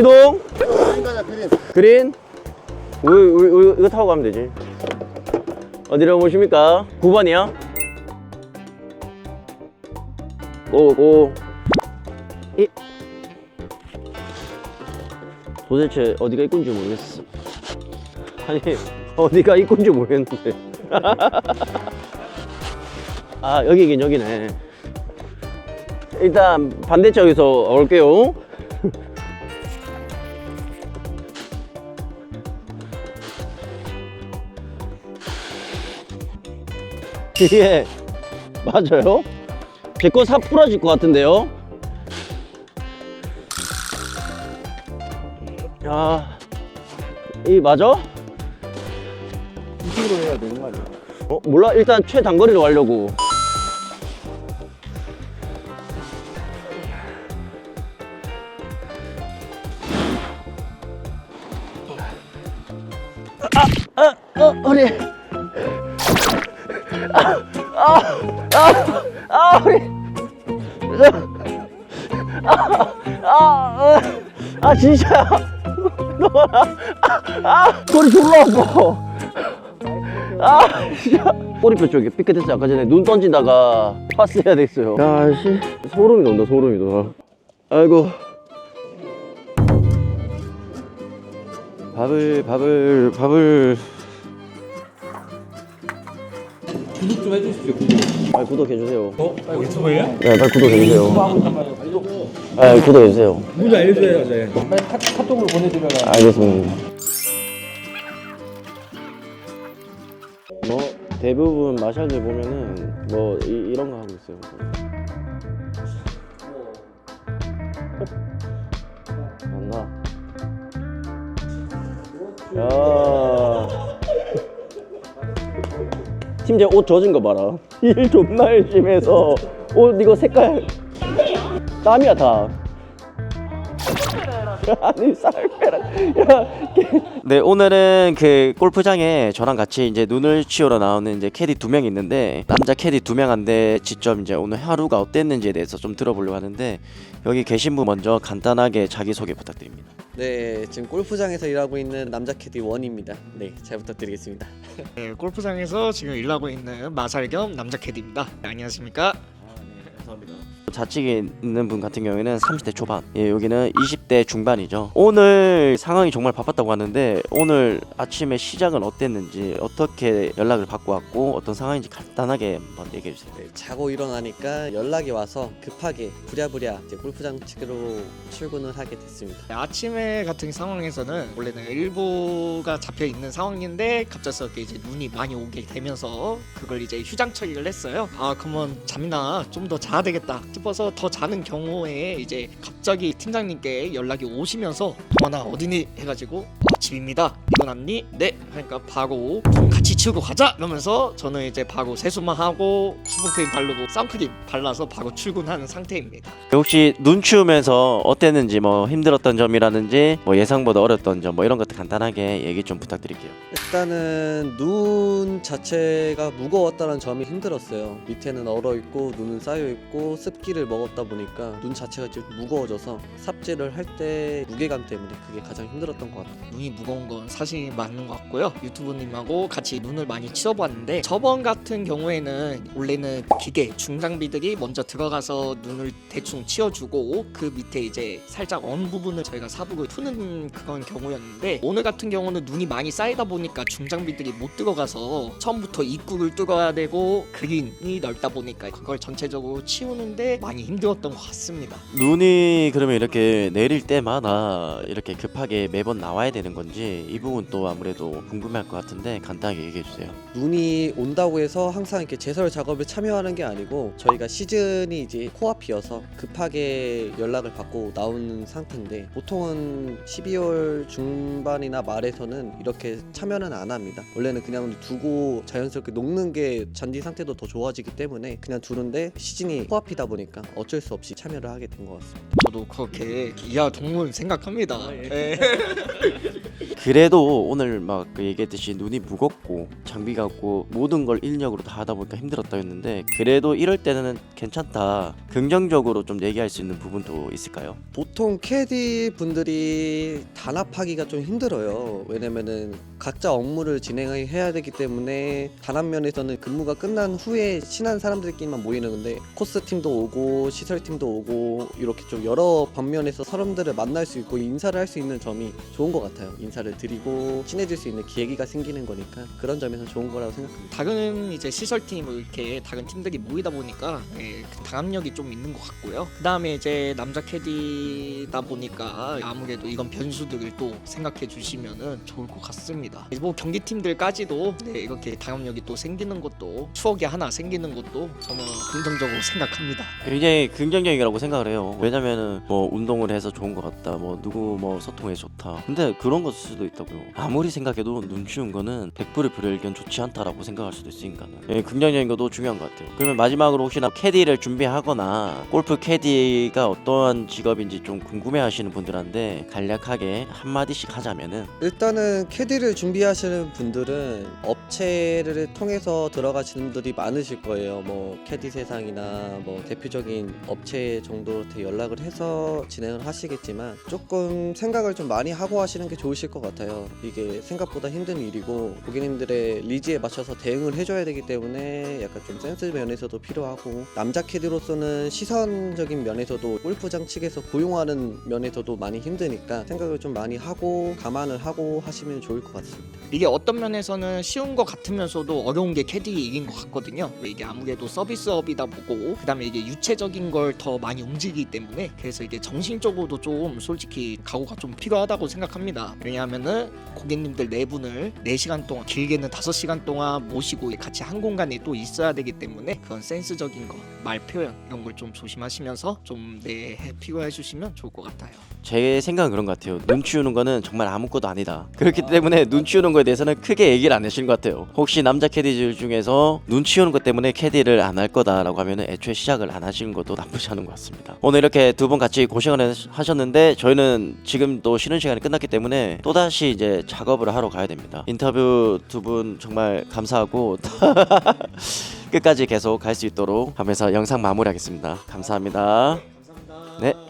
이동. 그린. 우리, 우리, 우리 이거 타고 가면 되지. 어디로 모십니까? 9번이요? 고, 고. 이. 도대체 어디가 이건지 모르겠어. 아니, 어디가 이건지 모르겠는데. 아, 여기긴 여기네. 일단 반대쪽에서 올게요. 이게 맞아요? 제거삽 부러질 것 같은데요? 야, 이 맞아? 이쪽으로 해야 되는 거 아니야? 어, 몰라. 일단 최단거리로 가려고. 아, 아, 어, 허리. 아, 아, 아, 아, 허리. 아, 아, 아, 아, 진짜야. 너라. 아, 아, 소리 졸라 아파. 아, 진짜. 꼬리뼈 쪽에 삐끗했어. 아까 전에 눈 던지다가 파스 해야 됐어요. 야, 씨. 소름이 돋는다, 소름이 돋아. 아이고. 밥을, 밥을, 밥을. 구독 좀 해주십시오. 구독. 아, 구독해주세요. 어? 아, 유튜브예요? 네, 빨리 구독해주세요. 아, 구독해주세요. 문자 알려줘요, 네. 빨리 카, 카톡으로 보내드려라. 알겠습니다. 뭐 대부분 마샬들 보면은 뭐 이, 런거 하고 있어요. 맞나? 야. 팀장 옷 젖은 거 봐라. 일 존나 열심히 해서 옷 이거 색깔 땀이야 다. 아니 쌀빼라 네 오늘은 그 골프장에 저랑 같이 이제 눈을 치우러 나오는 이제 캐디 두 명 있는데 남자 캐디 두 명한테 직접 이제 오늘 하루가 어땠는지에 대해서 좀 들어보려고 하는데 여기 계신 분 먼저 간단하게 자기 소개 부탁드립니다. 네, 지금 골프장에서 일하고 있는 남자 캐디 원입니다. 네, 잘 부탁드리겠습니다. 네, 골프장에서 지금 일하고 있는 마살 겸 남자 캐디입니다. 네, 안녕하십니까? 좌측에 있는 분 같은 경우에는 30대 초반, 예, 여기는 20대 중반이죠. 오늘 상황이 정말 바빴다고 하는데 오늘 아침에 시작은 어땠는지 어떻게 연락을 받고 왔고 어떤 상황인지 간단하게 한번 얘기해 주세요. 네, 자고 일어나니까 연락이 와서 급하게 부랴부랴 이제 골프장 측으로 출근을 하게 됐습니다. 네, 아침에 같은 상황에서는 원래는 일보가 잡혀 있는 상황인데 갑작스럽게 이제 눈이 많이 오게 되면서 그걸 이제 휴장 처리를 했어요. 아 그러면 잠이나 좀 더 자야 되겠다 싶어서 더 자는 경우에 이제 갑자기 팀장님께 연락이 오시면서 동원아 어디니 해가지고 아, 집입니다. 일어났니? 네. 하니까 바로 좀 같이 치우고 가자 이러면서 저는 이제 바로 세수만 하고 수분크림 바르고 선크림 발라서 바로 출근하는 상태입니다. 혹시 눈 치우면서 어땠는지 뭐 힘들었던 점이라든지 뭐 예상보다 어렸던 점 뭐 이런 것들 간단하게 얘기 좀 부탁드릴게요. 일단은 눈 자체가 무거웠다는 점이 힘들었어요. 밑에는 얼어 있고 눈은 쌓여 있고 습기를 먹었다 보니까 눈 자체가 좀 무거워져서 삽질을 할 때 무게감 때문에 그게 가장 힘들었던 것 같아요. 눈이 무거운 건 사실 맞는 것 같고요. 유튜브님하고 같이 눈을 많이 치워봤는데 저번 같은 경우에는 원래는 기계 중장비들이 먼저 들어가서 눈을 대충 치워주고 그 밑에 이제 살짝 언 부분을 저희가 사복을 푸는 그런 경우였는데 오늘 같은 경우는 눈이 많이 쌓이다 보니까 중장비들이 못 들어가서 처음부터 입구를 뚫어야 되고 그린이 넓다 보니까 그걸 전체적으로 치우는데 많이 힘들었던 것 같습니다. 눈이 그러면 이렇게 내릴 때마다 이렇게 급하게 매번 나와야 되는 건지 이 부분 또 아무래도 궁금할 것 같은데 간단하게 얘기해 주세요. 눈이 온다고 해서 항상 이렇게 제설 작업에 참여하는 게 아니고 저희가 시즌이 이제 코앞이어서 급하게 연락을 받고 나오는 상태인데 보통은 12월 중반이나 말에서는 이렇게 참여는 안 합니다. 원래는 그냥 두고 자연스럽게 녹는 게 잔디 상태도 더 좋아지기 때문에 그냥 두는데 시즌이 코앞이다 보니까 어쩔 수 없이 참여를 하게 된 것 같습니다. 저도 그렇게 이하 동물 생각합니다. 네. 그래도 오늘 막 그 얘기했듯이 눈이 무겁고 장비가 없고 모든 걸 인력으로 다 하다 보니까 힘들었다 했는데 그래도 이럴 때는 괜찮다 긍정적으로 좀 얘기할 수 있는 부분도 있을까요? 보통 캐디 분들이 단합하기가 좀 힘들어요. 왜냐면은 각자 업무를 진행해야 되기 때문에 단합 면에서는 근무가 끝난 후에 친한 사람들끼리만 모이는 건데 코스 팀도 오고 시설 팀도 오고 이렇게 좀 여러 방면에서 사람들을 만날 수 있고 인사를 할 수 있는 점이 좋은 것 같아요. 인사를 드리고 친해질 수 있는 기회가 생기는 거니까 그런 점에서 좋은 거라고 생각합니다. 다른 이제 시설팀 뭐 이렇게 다른 팀들이 모이다 보니까 예, 그 당합력이 좀 있는 것 같고요. 그 다음에 이제 남자 캐디다 보니까 아무래도 이건 변수들을 또 생각해 주시면은 좋을 것 같습니다. 뭐 경기 팀들까지도 네, 이렇게 당합력이 또 생기는 것도 추억이 하나 생기는 것도 저는 긍정적으로 생각합니다. 굉장히 긍정적이라고 생각을 해요. 왜냐면은 뭐 운동을 해서 좋은 것 같다. 뭐 누구 뭐 소통해 좋다. 근데 그런 것일 수도 있다고요. 아무리 생각해도 눈 치운 거는 100불의 불의견 좋지 않다라고 생각할 수도 있으니까는. 예, 긍정적인 것도 중요한 것 같아요. 그러면 마지막으로 혹시나 캐디를 준비하거나 골프 캐디가 어떠한 직업인지 좀 궁금해 하시는 분들한테 간략하게 한 마디씩 하자면은 일단은 캐디를 준비하시는 분들은 업체를 통해서 들어가시는 분들이 많으실 거예요. 뭐 캐디 세상이나 뭐 대표적인 업체 정도한테 연락을 해서 진행을 하시겠지만 조금 생각을 좀 많이 하고 하시는 게 좋으실 것 같아요. 이게 생각보다 힘든 일이고 고객님들의 리즈에 맞춰서 대응을 해줘야 되기 때문에 약간 좀 센스 면에서도 필요하고 남자 캐디로서는 시선적인 면에서도 골프장 측에서 고용하는 면에서도 많이 힘드니까 생각을 좀 많이 하고 감안을 하고 하시면 좋을 것 같습니다. 이게 어떤 면에서는 쉬운 것 같으면서도 어려운 게 캐디인 것 같거든요. 왜 이게 아무래도 서비스업이다 보고 그다음에 이게 유체적인 걸 더 많이 움직이기 때문에 그래서 이게 정신적으로도 좀 솔직히 각오가 좀 필요하다고 생각합니다. 왜냐 하면은 고객님들 네 분을 4시간 동안 길게는 5시간 동안 모시고 같이 한 공간에 또 있어야 되기 때문에 그런 센스적인 거, 말 표현 이런 걸 좀 조심하시면서 좀내 필요해 주시면 좋을 것 같아요. 제 생각은 그런 것 같아요. 눈 치우는 거는 정말 아무것도 아니다. 그렇기 때문에 눈 치우는 거에 대해서는 크게 얘기를 안 하시는 것 같아요. 혹시 남자 캐디들 중에서 눈 치우는 것 때문에 캐디를 안 할 거다라고 하면 애초에 시작을 안 하시는 것도 나쁘지 않은 것 같습니다. 오늘 이렇게 두 분 같이 고생을 하셨는데 저희는 지금 또 쉬는 시간이 끝났기 때문에 또 다시 이제 작업을 하러 가야 됩니다. 인터뷰 두 분 정말 감사하고 끝까지 계속 갈 수 있도록 하면서 영상 마무리하겠습니다. 감사합니다. 네.